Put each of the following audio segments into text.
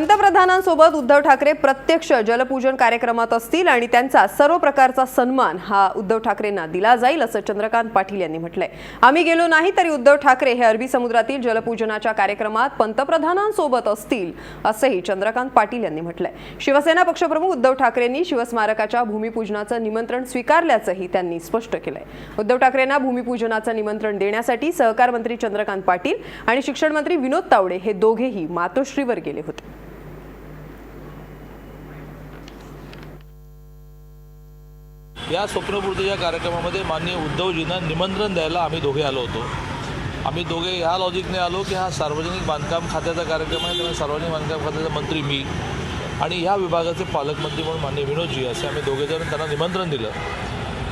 पंतप्रधानांसोबत उद्धव ठाकरे प्रत्यक्ष जलपूजन कार्यक्रमात असतील आणि त्यांचा सर्व प्रकारचा सन्मान हा उद्धव ठाकरेंना दिला जाईल असं चंद्रकांत पाटील यांनी म्हटलंय. आम्ही गेलो नाही तरी उद्धव ठाकरे हे अरबी समुद्रातील जलपूजनाच्या कार्यक्रमात पंतप्रधानांसोबत असतील असंही चंद्रकांत पाटील यांनी म्हटलंय. शिवसेना पक्षप्रमुख उद्धव ठाकरेंनी शिवस्मारकाच्या भूमिपूजनाचं निमंत्रण स्वीकारल्याचंही त्यांनी स्पष्ट केलंय. उद्धव ठाकरेंना भूमिपूजनाचं निमंत्रण देण्यासाठी सहकार मंत्री चंद्रकांत पाटील आणि शिक्षण मंत्री विनोद तावडे हे दोघेही मातोश्रीवर गेले होते. या स्वप्नपूर्तीच्या कार्यक्रमामध्ये माननीय उद्धवजींना निमंत्रण द्यायला आम्ही दोघे आलो होतो. आम्ही दोघे ह्या लॉजिकने आलो की हा सार्वजनिक बांधकाम खात्याचा कार्यक्रम आहे त्यामुळे सार्वजनिक बांधकाम खात्याचा मंत्री मी आणि ह्या विभागाचे पालकमंत्री म्हणून माननीय विनोदजी असे आम्ही दोघेजण त्यांना निमंत्रण दिलं.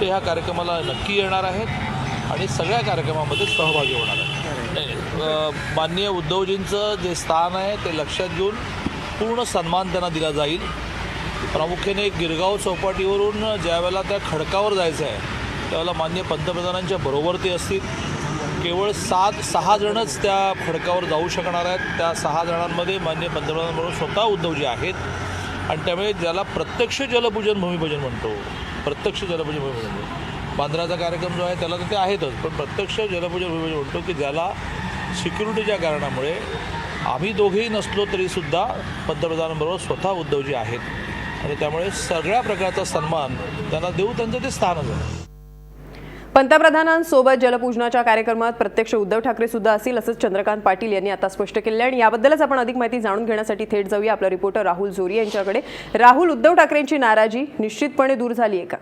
ते ह्या कार्यक्रमाला नक्की येणार आहेत आणि सगळ्या कार्यक्रमामध्ये सहभागी होणार आहेत. नाही, माननीय उद्धवजींचं जे स्थान आहे ते लक्षात घेऊन पूर्ण सन्मान त्यांना दिला जाईल. प्रामुख्याने गिरगाव चौपाटीवरून ज्यावेळेला त्या खडकावर जायचं आहे त्यावेळेला मान्य पंतप्रधानांच्या बरोबर ते असतील. केवळ सात सहा जणच त्या खडकावर जाऊ शकणार आहेत. त्या सहा जणांमध्ये मान्य पंतप्रधानांबरोबर स्वतः उद्धवजी आहेत. आणि त्यामुळे ज्याला प्रत्यक्ष जलपूजन भूमिपूजन म्हणतो. प्रत्यक्ष जलपूजन भूमिपूजन म्हणतो. बांद्राचा कार्यक्रम जो आहे त्याला तर ते आहेतच. पण प्रत्यक्ष जलपूजन भूमिपूजन म्हणतो की ज्याला सिक्युरिटीच्या कारणामुळे आम्ही दोघेही नसलो तरीसुद्धा पंतप्रधानांबरोबर स्वतः उद्धवजी आहेत. आणि त्यामुळे सगळ्या प्रकारचा सन्मान त्यांना देऊ त्यांचं ते स्थानच आहे पंतप्रधानांसोबत जलपूजनाच्या कार्यक्रमात प्रत्यक्ष उद्धव ठाकरे सुद्धा असतील असंच चंद्रकांत पाटील यांनी आता स्पष्ट केलं आणि याबद्दलच आपण अधिक माहिती जाणून घेण्यासाठी थेट जाऊया. आपला रिपोर्टर राहुल जोरी यांच्याकडे. राहुल उद्धव ठाकरेंची नाराजी निश्चितपणे दूर झाली आहे का?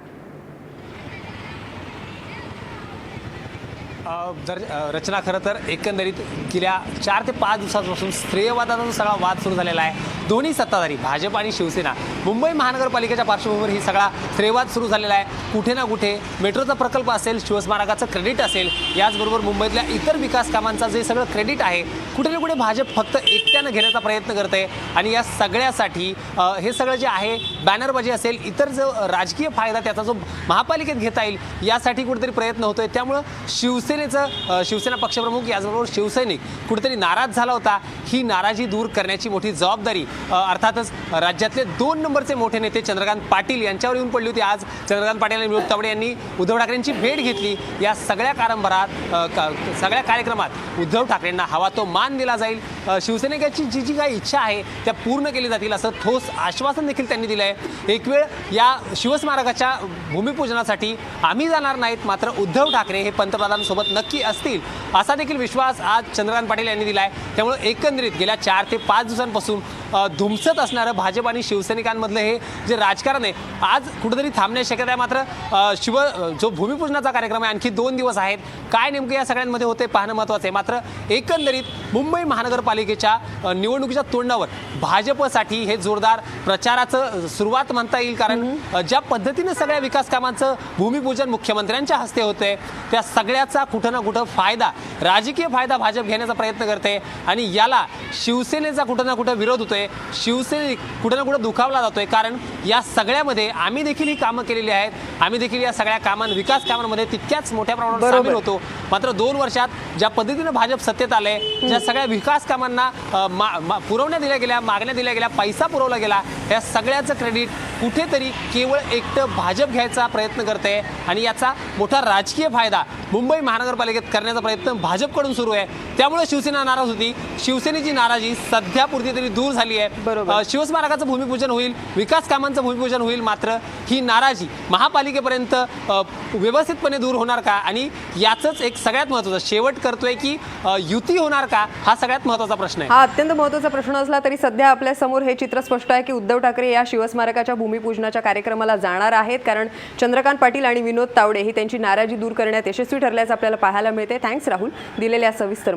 जर रचना खरं तर एकंदरीत गेल्या चार ते पाच दिवसांपासून स्त्रेयवादाचा सगळा वाद सुरू झालेला आहे दोन्ही सत्ताधारी भाजप आणि शिवसेना मुंबई महानगरपालिकेच्या पार्श्वभूमीवर ही सगळा स्त्रेयवाद सुरू झालेला आहे. कुठे ना कुठे मेट्रोचा प्रकल्प असेल शिवस्मारकाचं क्रेडिट असेल याचबरोबर मुंबईतल्या इतर विकास कामांचा जे सगळं क्रेडिट आहे कुठे ना कुठे भाजप फक्त एकट्यानं घेण्याचा प्रयत्न करते आणि या सगळ्यासाठी हे सगळं जे आहे बॅनरबाजी असेल इतर जो राजकीय फायदा त्याचा जो महापालिकेत घेता येईल यासाठी कुठेतरी प्रयत्न होतोय. त्यामुळं शिवसेनेचं शिवसेना पक्षप्रमुख याचबरोबर शिवसैनिक कुठेतरी नाराज झाला होता. ही नाराजी दूर करण्याची मोठी जबाबदारी अर्थातच राज्यातले दोन नंबरचे मोठे नेते चंद्रकांत पाटील यांच्यावर येऊन पडली होती. आज चंद्रकांत पाटील आणि विनोद तावडे यांनी उद्धव ठाकरेंची भेट घेतली. या सगळ्या कारंभरात सगळ्या कार्यक्रमात उद्धव ठाकरेंना हवा तो मान दिला जाईल. शिवसेनेकाची जी जी काही इच्छा आहे त्या पूर्ण केली जातील असं ठोस आश्वासन देखील त्यांनी दिलं आहे एक वेळ या शिवस्मारकाच्या भूमिपूजनासाठी आम्ही जाणार नाहीत मात्र उद्धव ठाकरे हे पंतप्रधानांसोबत नक्की असतील असा देखील विश्वास आज चंद्रकांत पाटील यांनी दिला आहे त्यामुळे एकंदरीत गेल्या चार ते पाच दिवसांपासून धुमसत असणारं भाजप आणि शिवसैनिकांमधलं हे जे राजकारण आहे आज कुठेतरी थांबण्याची शक्यता आहे. मात्र शिव जो भूमिपूजनाचा कार्यक्रम आहे आणखी दोन दिवस आहेत. काय नेमकं या सगळ्यांमध्ये होते पाहणं महत्त्वाचं आहे. मात्र एकंदरीत मुंबई महानगरपालिकेच्या निवडणुकीच्या तोंडावर भाजपसाठी हे जोरदार प्रचाराचं सुरुवात म्हणता येईल कारण ज्या पद्धतीने सगळ्या विकास कामांचं भूमिपूजन मुख्यमंत्र्यांच्या हस्ते होते त्या सगळ्याचा कुठं ना कुठं फायदा राजकीय फायदा भाजप घेण्याचा प्रयत्न करते आणि याला शिवसेनेचा कुठं ना कुठं विरोध होतोय शिवसेने कुठं ना कुठं दुखावला जातोय कारण या सगळ्यामध्ये आम्ही देखील ही कामं केलेली आहेत आम्ही देखील या सगळ्या कामां विकास कामांमध्ये तितक्याच मोठ्या प्रमाणात. सामील होतो मात्र दोन वर्षात ज्या पद्धतीनं भाजप सत्तेत आले ज्या सगळ्या विकास कामांना पुरवण्या दिल्या गेल्या मागण्या दिल्या गेल्या पैसा पुरवला गेला या सगळ्याचं क्रेडिट कुठेतरी केवळ एकटं भाजप घ्यायचा प्रयत्न करते आणि याचा मोठा राजकीय फायदा मुंबई महानगरपालिकेत करण्याचा प्रयत्न भाजपकडून सुरू आहे. त्यामुळे शिवसेना नाराज होती. शिवसेनेची नाराजी सध्या पुरती तरी दूर झाली आहे. बरोबर. शिवस्मारकाचं भूमिपूजन होईल विकास कामांचं भूमिपूजन होईल मात्र ही नाराजी महापालिकेपर्यंत व्यवस्थितपणे दूर होणार का? आणि याचंच एक सगळ्यात महत्त्वाचं शेवट करतोय की युती होणार का? हा सगळ्यात महत्त्वाचा प्रश्न आहे. हा अत्यंत महत्त्वाचा प्रश्न असला तरी सध्या आपल्यासमोर हे चित्र स्पष्ट आहे की उद्धव ठाकरे या शिवस्मारकाच्या भूमिपूजनाच्या कार्यक्रमाला जाणार आहेत. कारण चंद्रकांत पाटील आणि विनोद तावडे ही त्यांची नाराजी दूर करण्यात यशस्वी ठरल्याचं आपल्याला पाहायला मिळते थँक्स राहुल. दिलेल्या सविस्तर